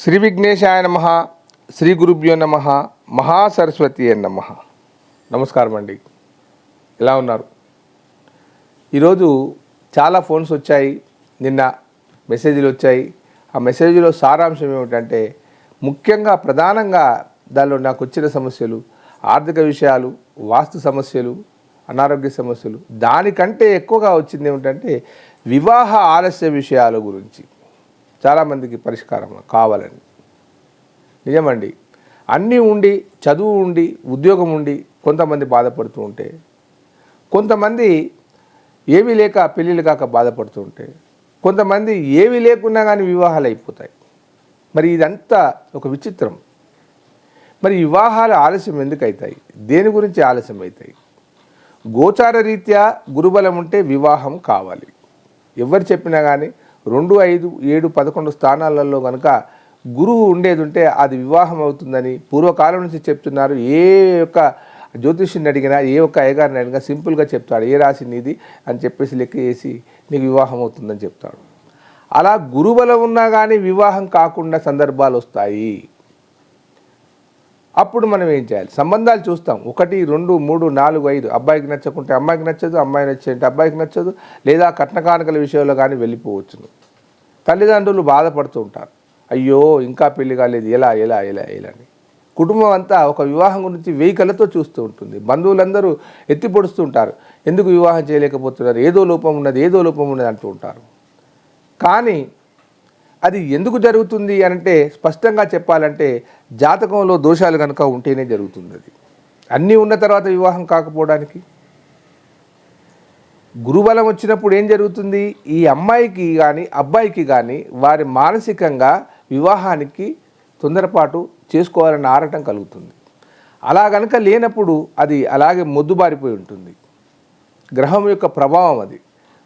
శ్రీ విఘ్నేశాయ నమ శ్రీ గురుభ్యో నమ మహాసరస్వతి నమ. నమస్కారం అండి. ఎలా ఉన్నారు? ఈరోజు చాలా ఫోన్స్ వచ్చాయి. నిన్న మెసేజ్లు వచ్చాయి. ఆ మెసేజ్లో సారాంశం ఏమిటంటే ముఖ్యంగా ప్రధానంగా దానిలో నాకు వచ్చిన సమస్యలు ఆర్థిక విషయాలు వాస్తు సమస్యలు అనారోగ్య సమస్యలు దానికంటే ఎక్కువగా వచ్చింది ఏమిటంటే వివాహ ఆలస్య విషయాల గురించి. చాలామందికి పరిష్కారం కావాలని నిజమండి. అన్నీ ఉండి చదువు ఉండి ఉద్యోగం ఉండి కొంతమంది బాధపడుతూ ఉంటే కొంతమంది ఏమీ లేక పెళ్ళిళ్ళు కాక బాధపడుతూ ఉంటే కొంతమంది ఏవి లేకున్నా కానీ వివాహాలు అయిపోతాయి. మరి ఇదంతా ఒక విచిత్రం. మరి వివాహాలు ఆలస్యం ఎందుకు అవుతాయి దేని గురించి ఆలస్యం అవుతాయి గోచార రీత్యా గురుబలం ఉంటే వివాహం కావాలి. ఎవరు చెప్పినా కానీ రెండు ఐదు ఏడు పదకొండు స్థానాలలో కనుక గురువు ఉండేది ఉంటే అది వివాహం అవుతుందని పూర్వకాలం నుంచి చెప్తున్నారు. ఏ యొక్క జ్యోతిష్యుని అడిగినా ఏ ఒక్క అయ్యగారిని అడిగినా సింపుల్గా చెప్తాడు. ఏ రాశి నీది? అని చెప్పేసి లెక్క వేసి నీకు వివాహం అవుతుందని చెప్తాడు. అలా గురుబలం ఉన్నా కానీ వివాహం కాకుండా సందర్భాలు వస్తాయి. అప్పుడు మనం ఏం చేయాలి? సంబంధాలు చూస్తాం. ఒకటి రెండు మూడు నాలుగు ఐదు. అబ్బాయికి నచ్చకుంటే అమ్మాయికి నచ్చదు అమ్మాయి నచ్చేంటే అబ్బాయికి నచ్చదు లేదా కట్న కానుకల విషయంలో కానీ వెళ్ళిపోవచ్చును. తల్లిదండ్రులు బాధపడుతూ ఉంటారు. అయ్యో ఇంకా పెళ్ళి కాలేదు. ఎలా ఎలా ఎలా ఎలా అని. కుటుంబం అంతా ఒక వివాహం గురించి వెయ్యి కళ్ళతో చూస్తూ ఉంటుంది. బంధువులందరూ ఎత్తి పొడుస్తూ ఉంటారు. ఎందుకు వివాహం చేయలేకపోతున్నారు? ఏదో లోపం ఉన్నది ఏదో లోపం ఉన్నది అంటూ ఉంటారు. కానీ అది ఎందుకు జరుగుతుంది అంటే స్పష్టంగా చెప్పాలంటే జాతకంలో దోషాలు కనుక ఉంటేనే జరుగుతుంది అది. అన్నీ ఉన్న తర్వాత వివాహం కాకపోవడానికి. గురుబలం వచ్చినప్పుడు ఏం జరుగుతుంది? ఈ అమ్మాయికి కానీ అబ్బాయికి కానీ వారి మానసికంగా వివాహానికి తొందరపాటు చేసుకోవాలన్న ఆరటం కలుగుతుంది. అలా గనక లేనప్పుడు అది అలాగే మొద్దుబారిపోయి ఉంటుంది. గ్రహం యొక్క ప్రభావం అది.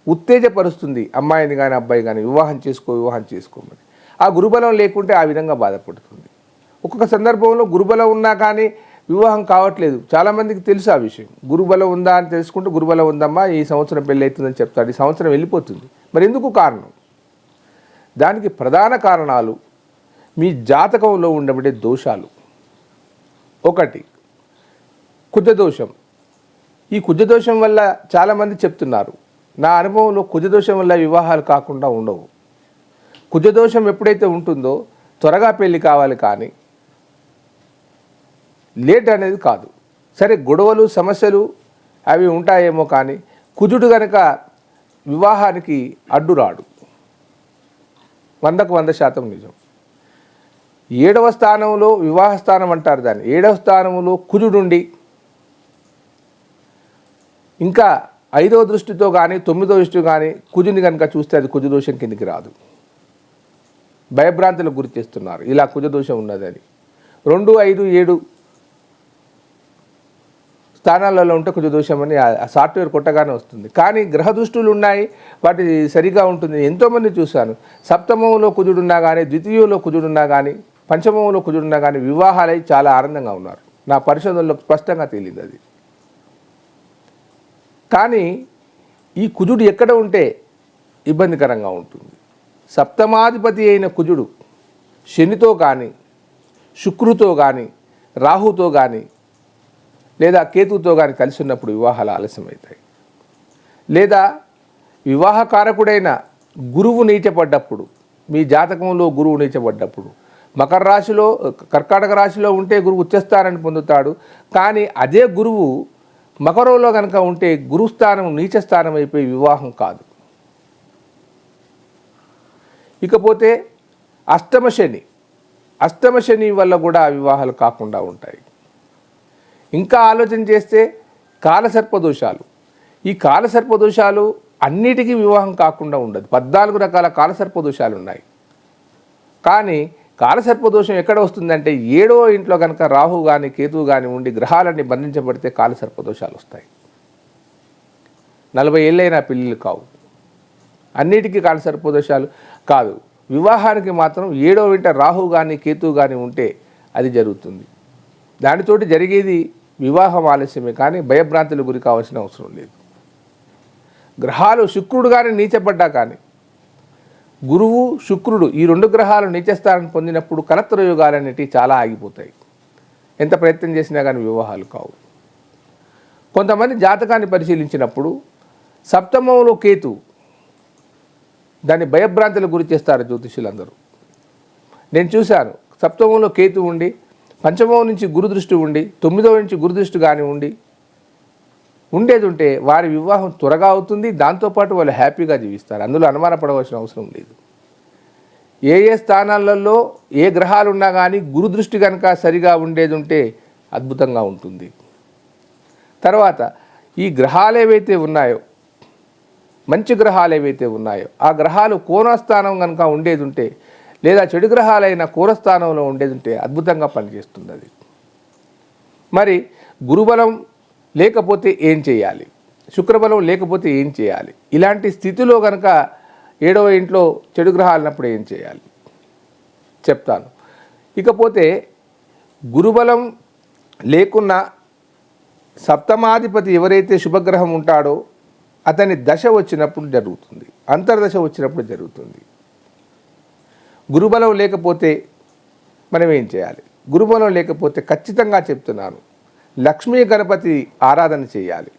ఉత్తేజపరుస్తుంది. అమ్మాయిని కానీ అబ్బాయి కానీ వివాహం చేసుకో వివాహం చేసుకోమని ఆ గురుబలం లేకుంటే ఆ విధంగా బాధపడుతుంది. ఒక్కొక్క సందర్భంలో గురుబలం ఉన్నా కానీ వివాహం కావట్లేదు. చాలామందికి తెలుసు ఆ విషయం. గురుబలం ఉందా అని తెలుసుకుంటే గురుబలం ఉందమ్మా ఈ సంవత్సరం పెళ్ళి అవుతుందని చెప్తాడు. ఈ సంవత్సరం వెళ్ళిపోతుంది. మరి ఎందుకు కారణం? దానికి ప్రధాన కారణాలు మీ జాతకంలో ఉండబడే దోషాలు. ఒకటి కుజదోషం. ఈ కుజదోషం వల్ల చాలామంది చెప్తున్నారు. నా అనుభవంలో కుజదోషం వల్ల వివాహాలు కాకుండా ఉండవు. కుజదోషం ఎప్పుడైతే ఉంటుందో త్వరగా పెళ్ళి కావాలి కానీ లేట్ అనేది కాదు. సరే గొడవలు సమస్యలు అవి ఉంటాయేమో కానీ కుజుడు కనుక వివాహానికి అడ్డురాడు వందకు వంద శాతం నిజం. ఏడవ స్థానంలో వివాహ స్థానం అంటారు దాన్ని. ఏడవ స్థానంలో కుజుడుండి ఇంకా ఐదవ దృష్టితో కానీ తొమ్మిదవ దృష్టి కానీ కుజుని కనుక చూస్తే అది కుజదోషం కిందికి రాదు. భయభ్రాంతులకు గురి చేస్తున్నారు. ఇలా కుజదోషం ఉన్నదని రెండు ఐదు ఏడు స్థానాలలో ఉంటే కొంచెం దోషం అని ఆ సాఫ్ట్వేర్ కొట్టగానే వస్తుంది. కానీ గ్రహ దృష్టులు ఉన్నాయి వాటి సరిగా ఉంటుంది. ఎంతోమంది చూశాను. సప్తమంలో కుజుడున్నా కానీ ద్వితీయంలో కుజుడున్నా కానీ పంచమంలో కుజుడున్నా కానీ వివాహాలై చాలా ఆనందంగా ఉన్నారు. నా పరిశోధనలో స్పష్టంగా తేలింది అది. కానీ ఈ కుజుడు ఎక్కడ ఉంటే ఇబ్బందికరంగా ఉంటుంది. సప్తమాధిపతి అయిన కుజుడు శనితో కానీ శుక్రుతో కానీ రాహుతో కానీ లేదా కేతుతో కానీ కలిసి ఉన్నప్పుడు వివాహాలు ఆలస్యమవుతాయి. లేదా వివాహకారకుడైన గురువు నీచపడ్డప్పుడు మీ జాతకంలో గురువు నీచపడ్డప్పుడు మకర రాశిలో కర్కాటక రాశిలో ఉంటే గురువు ఉచ్చస్థానాన్ని పొందుతాడు. కానీ అదే గురువు మకరంలో కనుక ఉంటే గురుస్థానం నీచస్థానం అయిపోయి వివాహం కాదు. ఇకపోతే అష్టమ శని అష్టమ శని వల్ల కూడా వివాహాలు కాకుండా ఉంటాయి. ఇంకా ఆలోచన చేస్తే కాలసర్పదోషాలు ఈ కాలసర్పదోషాలు అన్నిటికీ వివాహం కాకుండా ఉండదు. పద్నాలుగు రకాల కాలసర్పదోషాలు ఉన్నాయి. కానీ కాలసర్పదోషం ఎక్కడ వస్తుందంటే ఏడో ఇంట్లో కనుక రాహు కానీ కేతువు కానీ ఉండి గ్రహాలన్నీ బంధించబడితే కాలసర్పదోషాలు వస్తాయి. నలభై ఏళ్ళైనా పిల్లలు కావు. అన్నిటికీ కాలసర్పదోషాలు కాదు. వివాహానికి మాత్రం ఏడో ఇంట రాహు కానీ కేతువు కానీ ఉంటే అది జరుగుతుంది. దానితోటి జరిగేది వివాహం ఆలస్యమే కానీ భయభ్రాంతులు గురి కావాల్సిన అవసరం లేదు. గ్రహాలు శుక్రుడు కానీ నీచబడ్డా కానీ గురువు శుక్రుడు ఈ రెండు గ్రహాలు నీచస్థానం పొందినప్పుడు కలత్ర యోగాలు అనేటివి చాలా ఆగిపోతాయి. ఎంత ప్రయత్నం చేసినా కానీ వివాహాలు కావు. కొంతమంది జాతకాన్ని పరిశీలించినప్పుడు సప్తమంలో కేతు దాన్ని భయభ్రాంతులకు గురి చేస్తారు జ్యోతిష్యులందరూ. నేను చూశాను సప్తమంలో కేతు ఉండి పంచమం నుంచి గురుదృష్టి ఉండి తొమ్మిదవ నుంచి గురుదృష్టి కానివ్వండి ఉండి ఉండేది ఉంటే వారి వివాహం త్వరగా అవుతుంది దాంతోపాటు వాళ్ళు హ్యాపీగా జీవిస్తారు. అందులో అనుమానపడవలసిన అవసరం లేదు. ఏ ఏ స్థానాలలో ఏ గ్రహాలు ఉన్నా కానీ గురు దృష్టి కనుక సరిగా ఉండేది ఉంటే అద్భుతంగా ఉంటుంది. తర్వాత ఈ గ్రహాలు ఏవైతే ఉన్నాయో మంచి గ్రహాలు ఏవైతే ఉన్నాయో ఆ గ్రహాలు కోణస్థానం కనుక ఉండేది ఉంటే లేదా చెడు గ్రహాలైన కూరస్థానంలో ఉండేది ఉంటే అద్భుతంగా పనిచేస్తుంది అది మరి గురుబలం లేకపోతే ఏం చేయాలి? శుక్రబలం లేకపోతే ఏం చేయాలి? ఇలాంటి స్థితిలో కనుక ఏడవ ఇంట్లో చెడు గ్రహాలు ఉన్నప్పుడు ఏం చేయాలి? చెప్తాను. ఇకపోతే గురుబలం లేకున్నా సప్తమాధిపతి ఎవరైతే శుభగ్రహం ఉంటాడో అతని దశ వచ్చినప్పుడు జరుగుతుంది. అంతర్దశ వచ్చినప్పుడు జరుగుతుంది. గురుబలం లేకపోతే మనం ఏం చేయాలి? గురుబలం లేకపోతే ఖచ్చితంగా చెప్తున్నాను. లక్ష్మీ గణపతి ఆరాధన చేయాలి.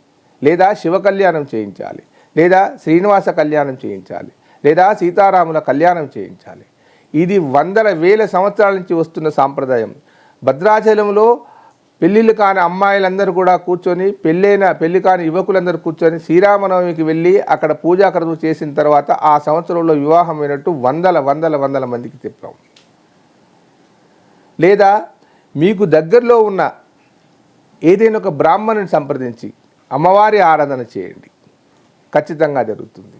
లేదా శివ కళ్యాణం చేయించాలి. లేదా శ్రీనివాస కళ్యాణం చేయించాలి. లేదా సీతారాముల కళ్యాణం చేయించాలి. ఇది వందల వేల సంవత్సరాల నుంచి వస్తున్న సాంప్రదాయం. భద్రాచలంలో పెళ్ళిళ్ళు కాని అమ్మాయిలందరూ కూడా కూర్చొని పెళ్ళైన పెళ్ళి కాని యువకులందరూ కూర్చొని శ్రీరామనవమికి వెళ్ళి అక్కడ పూజాకరణ చేసిన తర్వాత ఆ సంవత్సరంలో వివాహం అయినట్టు వందల వందల వందల మందికి చెప్పాం లేదా మీకు దగ్గరలో ఉన్న ఏదైనా ఒక బ్రాహ్మణుని సంప్రదించి అమ్మవారి ఆరాధన చేయండి. ఖచ్చితంగా జరుగుతుంది.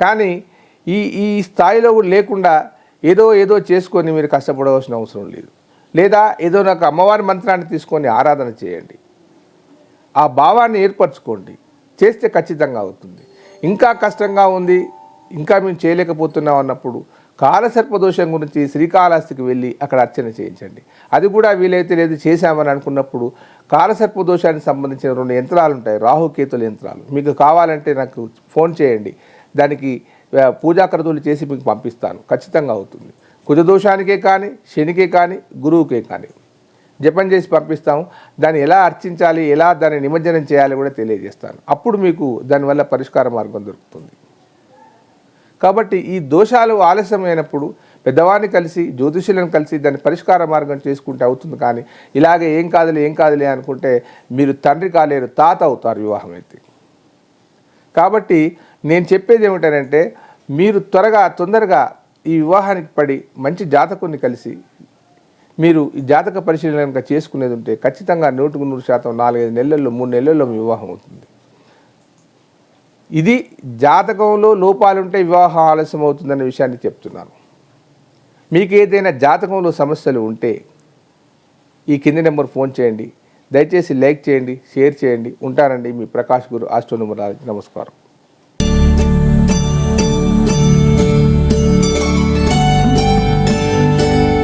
కానీ ఈ ఈ స్థాయిలో కూడా లేకుండా ఏదో ఏదో చేసుకొని మీరు కష్టపడవలసిన అవసరం లేదు. లేదా ఏదో నాకు అమ్మవారి మంత్రాన్ని తీసుకొని ఆరాధన చేయండి. ఆ భావాన్ని ఏర్పరచుకోండి. చేస్తే ఖచ్చితంగా అవుతుంది. ఇంకా కష్టంగా ఉంది ఇంకా మేము చేయలేకపోతున్నాం అన్నప్పుడు కాలసర్పదోషం గురించి శ్రీకాళహస్తికి వెళ్ళి అక్కడ అర్చన చేయించండి. అది కూడా వీలైతే లేదు చేశామని అనుకున్నప్పుడు కాలసర్పదోషానికి సంబంధించిన రెండు యంత్రాలు ఉంటాయి. రాహుకేతుల యంత్రాలు. మీకు కావాలంటే నాకు ఫోన్ చేయండి. దానికి ఆ, చేసి మీకు పంపిస్తాను. ఖచ్చితంగా అవుతుంది. కుజదోషానికే కానీ శనికే కానీ గురువుకే కానీ. జపం చేసి పంపిస్తాము. దాన్ని ఎలా అర్చించాలి ఎలా దాన్ని నిమజ్జనం చేయాలి కూడా తెలియజేస్తాను. అప్పుడు మీకు దానివల్ల పరిష్కార మార్గం దొరుకుతుంది. కాబట్టి ఈ దోషాలు ఆలస్యమైనప్పుడు పెద్దవాడిని కలిసి జ్యోతిషులను కలిసి దాని పరిష్కార మార్గం చేసుకుంటే అవుతుంది కానీ ఇలాగే ఏం కాదులే ఏం కాదులే అనుకుంటే మీరు తండ్రి కాలేరు తాత అవుతారు వివాహం అయితే. కాబట్టి నేను చెప్పేది ఏమిటంటే మీరు త్వరగా తొందరగా ఈ వివాహానికి పడి మంచి జాతకుని కలిసి మీరు ఈ జాతక పరిశీలన కనుక చేసుకునేది ఉంటే ఖచ్చితంగా నూటికి నూరు శాతం నాలుగైదు నెలల్లో మూడు నెలల్లో మీ వివాహం అవుతుంది. ఇది జాతకంలో లోపాలుంటే వివాహం ఆలస్యం అవుతుందనే విషయాన్ని చెప్తున్నాను మీకు ఏదైనా జాతకంలో సమస్యలు ఉంటే ఈ కింది నెంబర్ ఫోన్ చేయండి. దయచేసి లైక్ చేయండి షేర్ చేయండి. ఉంటానండి మీ ప్రకాష్ గురు ఆస్ట్రోనమరాజ్ నమస్కారం.